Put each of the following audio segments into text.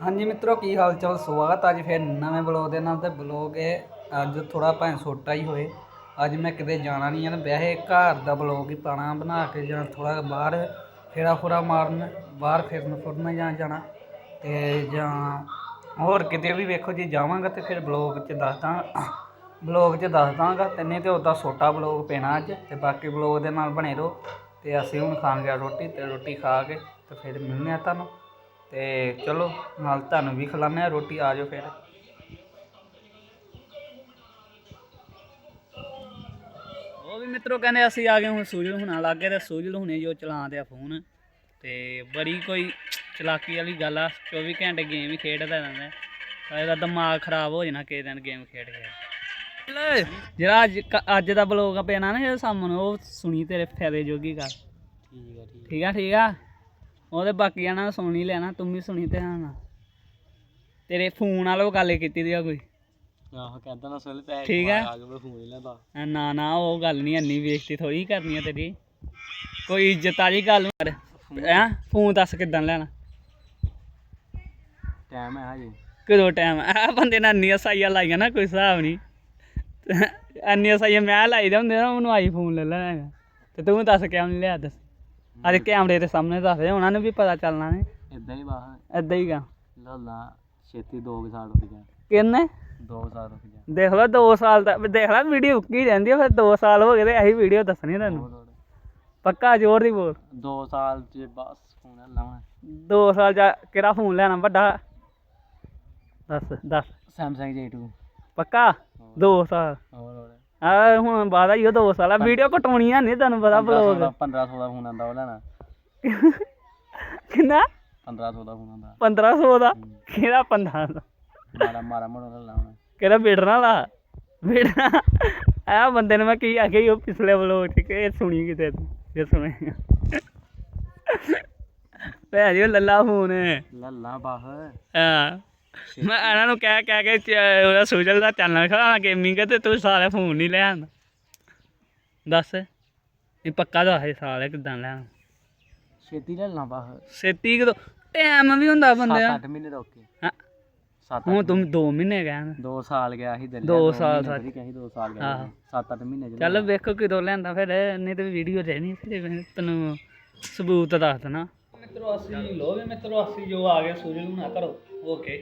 ਹਾਂਜੀ ਮਿੱਤਰੋ, ਕੀ ਹਾਲ ਚਾਲ ਸਵਾਗਤ ਅੱਜ ਫਿਰ ਨਵੇਂ ਬਲੌਗ ਦੇ ਨਾਲ ਤੇ ਬਲੌਗ ਇਹ ਅੱਜ ਥੋੜਾ ਭਾਵੇਂ ਛੋਟਾ ਹੀ ਹੋਏ। ਅੱਜ ਮੈਂ ਕਿਤੇ ਜਾਣਾ ਨਹੀਂ ਹੈ ਤੇ ਵੈਸੇ ਘਰ ਦਾ ਬਲੌਗ ਹੀ ਪਾਣਾ ਬਣਾ ਕੇ ਜਾਂ ਥੋੜਾ ਬਾਹਰ ਫੇਰਾ ਫੁਰਾ ਮਾਰਨ, ਬਾਹਰ ਫਿਰਨ ਫੁਰਨ ਜਾਂ ਜਾਣਾ ਤੇ ਜਾਂ ਹੋਰ ਕਿਤੇ ਵੀ ਵੇਖੋ ਜੇ ਜਾਵਾਂਗਾ ਤੇ ਫਿਰ ਬਲੌਗ 'ਚ ਦੱਸਦਾ ਬਲੌਗ 'ਚ ਦੱਸ ਦਾਂਗਾ ਤੇ ਨਹੀਂ ਤੇ ਉਦਾਂ ਛੋਟਾ ਬਲੌਗ ਪੈਣਾ ਅੱਜ ਤੇ ਬਾਕੀ ਬਲੌਗ ਦੇ ਨਾਲ ਬਣੇ ਰਹੋ ਤੇ ਅਸੀਂ ਹੁਣ ਖਾਂਗੇ ਰੋਟੀ ਤੇ ਰੋਟੀ ਖਾ ਕੇ ਤੇ ਫਿਰ ਮਿਲਨੇ ਆ ਤੁਹਾਨੂੰ। ਤੇ ਚਲੋ ਨਾਲ ਤੁਹਾਨੂੰ ਵੀ ਖਿਲਾਉਂਦੇ ਆ ਰੋਟੀ ਆ ਜਾਓ ਫਿਰ। ਉਹ ਵੀ ਮਿੱਤਰੋ ਕਹਿੰਦੇ ਅਸੀਂ ਆ ਗਏ ਹੁਣ ਸੂਜਲ ਹੁਣਾਂ ਲੱਗ ਗਏ ਤੇ ਸੂਜਲ ਹੁਣੇ ਜੋ ਚਲਾਉਂਦੇ ਆ ਫੋਨ। ਤੇ ਬੜੀ ਕੋਈ ਚਲਾਕੀ ਵਾਲੀ ਗੱਲ ਆ 24 ਘੰਟੇ ਗੇਮ ਹੀ ਖੇਡਦਾ ਰਹਿੰਦਾ ਹੈ। ਇਹਦਾ ਦਿਮਾਗ ਖਰਾਬ ਹੋ ਜਾਣਾ ਕਿਸੇ ਦਿਨ ਗੇਮ ਖੇਡ ਕੇ। ਜਿਹੜਾ ਅੱਜ ਅੱਜ ਦਾ ਬਲੌਗ ਪੈਣਾ ਨਾ ਜਿਹੜਾ ਸਾਹਮਣੇ ਉਹ ਸੁਣੀ ਤੇਰੇ ਫਾਇਦੇ ਜੋਗੀ ਗੱਲ। ਆ। ਠੀਕ ਆ ਠੀਕ ਆ? ਉਹਦੇ ਬਾਕੀਆਂ ਨਾਲ ਸੁਣ ਲੈਣਾ ਤੂੰ ਵੀ ਸੁਣੀ ਧਿਆਨ ਨਾਲ ਤੇਰੇ ਫੋਨ ਵਾਲੋ ਗੱਲ ਕੀਤੀ ਦੀ ਆ ਕੋਈ। ਆਹੋ ਕਹਿੰਦਾ ਨਾ ਸੁਣ ਪੈ ਠੀਕ ਆ। ਆ ਕੇ ਮੈਂ ਫੋਨ ਹੀ ਲੈਂਦਾ। ਆ ਨਾ ਨਾ ਉਹ ਗੱਲ ਨਹੀਂ ਇੰਨੀ ਬੇਇੱਜ਼ਤੀ ਥੋੜੀ ਕਰਨੀ ਆ ਤੇਰੀ। ਕੋਈ ਇੱਜ਼ਤ ਵਾਲੀ ਗੱਲ ਕਰ। ਹੈਂ? ਫੋਨ ਦੱਸ ਕਿੱਦਾਂ ਲੈਣਾ। ਟਾਈਮ ਹੈ ਹਜੇ। ਕਦੋਂ ਟਾਈਮ ਆ ਬੰਦੇ ਨੇ ਇੰਨੀਆਂ ਸਾਈਆਂ ਲਾਈਆਂ ਨਾ ਕੋਈ ਹਿਸਾਬ ਨਹੀਂ ਇੰਨੀਆਂ ਸਾਈਆਂ ਮੈਂ ਲਾਈ ਹੁੰਦੇ ਨਾ ਉਹਨੂੰ ਆਈਫੋਨ ਲੈ ਲੈਣਾ ਹੈਗਾ। ਤੇ ਤੂੰ ਦੱਸ ਕਿਉਂ ਨਹੀਂ ਲਿਆ ਦੱਸ। ਅੱਜ ਕੈਮਰੇ ਦੇ ਸਾਹਮਣੇ ਦੱਸ ਦੇ ਉਹਨਾਂ ਨੂੰ ਵੀ ਪਤਾ ਚੱਲਣਾ ਨੇ। ਇਦਾਂ ਹੀ ਬਾਹਰ ਏਦਾਂ ਹੀ ਗਾ। ਲੱਲਾ ਛੇਤੀ 2 ਸਾਲ ਰੁਕ ਜਾ। ਕਿੰਨੇ? 2 ਸਾਲ ਰੁਕ ਜਾ। ਦੇਖ ਲਓ 2 ਸਾਲ ਦਾ ਦੇਖ ਲੈ ਵੀਡੀਓ ਕੀ ਰਹਿੰਦੀ ਆ ਫਿਰ 2 ਸਾਲ ਹੋ ਗਏ ਤੇ ਇਹੀ ਵੀਡੀਓ ਦੱਸਣੀ ਤੁਹਾਨੂੰ ਪੱਕਾ ਜ਼ੋਰ ਦੀ ਬੋਲ। 2 ਸਾਲ ਚ ਬਸ ਫੋਨ ਲਾਵਾਂ 2 ਸਾਲ ਜਾ ਕਿਹੜਾ ਫੋਨ ਲੈਣਾ ਵੱਡਾ? ਦੱਸ ਦੱਸ। ਸੈਮਸੰਗ J2 ਪੱਕਾ? 2 ਸਾਲ। ਆ ਹੁਣ ਬਾਅਦ ਹੀ ਉਹ 2 ਸਾਲ ਆ ਵੀਡੀਓ ਕਟਾਉਣੀ ਆ ਨਹੀਂ ਤੁਹਾਨੂੰ ਪਤਾ ਬਲੌਗ 1500 ਦਾ ਫੋਨ ਆਂਦਾ ਉਹ ਲੈਣਾ। ਕਿੰਨਾ? 1500 ਦਾ ਫੋਨ ਆਂਦਾ 1500 ਦਾ? ਕਿਹੜਾ 15 ਦਾ ਮਾਰਾ ਮਾਰਾ ਮੋੜਾ ਲਾਉਣਾ ਕਿਹੜਾ ਬੇੜਨ ਵਾਲਾ? ਬੇੜਨਾ ਆ ਬੰਦੇ ਨੇ ਮੈਂ ਕੀ ਆਖਿਆ ਸੀ ਉਹ ਪਿਛਲੇ ਬਲੌਗ ਚ ਕਿ ਇਹ ਸੁਣੀ ਕਿਤੇ ਤੂੰ ਇਹ ਸੁਣੇ। ਭੈ ਜੀ ਲੱਲਾ ਫੋਨ। ਲੱਲਾ ਬਾਹਰ। ਹਾਂ। ਮੈਂ ਇਹਨਾਂ ਨੂੰ ਕਹਿ ਕਹਿ ਕੇ ਚ- ਉਹਦਾ ਸੋਸ਼ਲ ਦਾ ਚੈਨਲ ਖੜਾ ਗੇਮਿੰਗ ਤੇ ਤੂੰ ਸਾਰਾ ਫੋਨ ਨਹੀਂ ਲੈ ਆਂਦਾ ਦੱਸ ਇਹ ਪੱਕਾ ਦਾ ਹੈ ਸਾਲੇ ਕਿਦਾਂ ਲੈ ਆਉਣਾ? ਛੇਤੀ ਲੱਲਾ ਬਾਹਰ ਛੇਤੀ ਕਦੋਂ? ਟਾਈਮ ਵੀ ਹੁੰਦਾ ਬੰਦੇ ਦਾ। 7-8 ਮਹੀਨੇ ਦਾ ਓਕੇ ਹਾਂ, 7 ਹੁਣ ਤੂੰ 2 ਮਹੀਨੇ ਗਏ 2 ਸਾਲ ਗਿਆ ਸੀ ਦਿੱਲੀ ਦੋ ਸਾਲ ਸੱਚ। ਕਹੀ 2 ਸਾਲ ਗਿਆ ਆਹੋ। 7-8 ਮਹੀਨੇ ਚ ਚੱਲ ਵੇਖੋ ਕਿਦੋਂ ਲੈਂਦਾ ਫਿਰ ਨਹੀਂ ਤੇ ਵੀਡੀਓ ਰਹਿਣੀ ਫਿਰ ਮੈਂ ਤੈਨੂੰ ਸਬੂਤ ਦੱਸ ਦੇਣਾ। ਮਿੱਤਰੋ ਅਸੀਂ ਲੋ ਵੀ ਮਿੱਤਰੋ ਅਸੀਂ ਜੋ ਆ ਗਏ ਸੂਰਜ ਨੂੰ ਨਾ ਕਰੋ। ਓਕੇ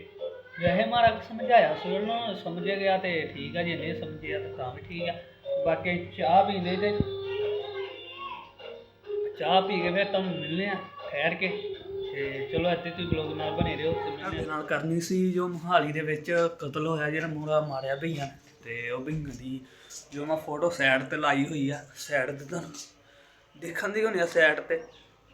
ਵੈਸੇ ਮਹਾਰਾਜ ਸਮਝਾਇਆ ਸੂਰਜ ਨੂੰ ਸਮਝ ਗਿਆ ਤੇ ਠੀਕ ਆ ਜੇ, ਨਹੀਂ ਸਮਝਿਆ ਤਾਂ ਤਾਂ ਵੀ ਠੀਕ ਆ। ਬਾਕੀ ਚਾਹ ਪੀ ਪੀਂਦੇ ਤੇ ਚਾਹ ਪੀ ਕੇ ਫਿਰ ਤੁਹਾਨੂੰ ਮਿਲਨੇ ਆ ਠਹਿਰ ਕੇ। ਤੇ ਚਲੋ ਇੱਥੇ ਤੁਸੀਂ ਬਲੌਗ ਨਾਲ ਬਣੇ ਰਹੋ, ਤੇ ਨਾਲ ਕਰਨੀ ਸੀ ਜੋ ਮੋਹਾਲੀ ਦੇ ਵਿੱਚ ਕਤਲ ਹੋਇਆ ਜਿਹੜਾ ਮੂਰਾ ਮਾਰਿਆ ਭਈਆਂ ਤੇ ਉਹ ਭਈਆਂ ਦੀ ਜੋ ਮੈਂ ਫੋਟੋ ਸਾਈਡ ਤੇ ਲਾਈ ਹੋਈ ਆ ਸਾਈਡ ਤੇ ਤੁਹਾਨੂੰ ਦੇਖਣ ਦੀ ਹੋਣੀ ਆ ਸਾਈਡ ਤੇ।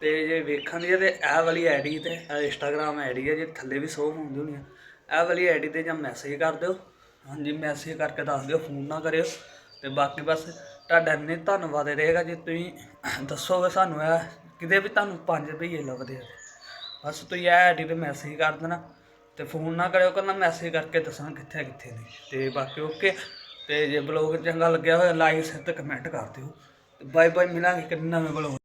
ਤੇ ਜੇ ਵੇਖਣ ਦੀ ਆ ਤੇ ਇਹ ਵਾਲੀ ਆਈਡੀ ਤੇ ਇੰਸਟਾਗ੍ਰam ਆਈਡੀ ਹੈ ਜੇ ਥੱਲੇ ਵੀ ਸ਼ੋ ਹੁੰਦੀ ਹੋਣੀ ਆ। ਇਹ ਵਾਲੀ ਆਈਡੀ ਤੇ ਜਾਂ ਮੈਸੇਜ ਕਰ ਦਿਓ। ਹਾਂਜੀ ਮੈਸੇਜ ਕਰਕੇ ਦੱਸ ਦਿਓ ਫੋਨ ਨਾ ਕਰਿਓ। ਤੇ ਬਾਕੀ ਬਸ ਤੁਹਾਡਾ ਇੰਨੇ ਧੰਨਵਾਦ ਰਹੇਗਾ ਜੇ। ਤੁਸੀਂ ਦੱਸੋਗੇ ਸਾਨੂੰ ਇਹ ਕਿਤੇ ਵੀ ਤੁਹਾਨੂੰ 5 ਰੁਪਏ ਲੱਭਦੇ ਆ। ਬਸ ਤੁਸੀਂ ਇਹ ਆਈਡੀ ਤੇ ਮੈਸੇਜ ਕਰ ਦੇਣਾ ਤੇ ਫੋਨ ਨਾ ਕਰਿਓ, ਕਹਿੰਦਾ ਮੈਸੇਜ ਕਰਕੇ ਦੱਸਣਾ ਕਿੱਥੇ ਕਿੱਥੇ ਨਹੀਂ। ਤੇ ਬਾਕੀ ਓਕੇ ਤੇ ਜੇ ਬਲੌਗ ਚੰਗਾ ਲੱਗਿਆ ਹੋਇਆ ਲਾਈਕ ਤੇ ਕਮੈਂਟ ਕਰ ਦਿਓ। ਤੇ ਬਾਏ ਬਾਏ ਮਿਲਾਂਗੇ ਇੱਕ ਨਵੇਂ ਬਲੌਗ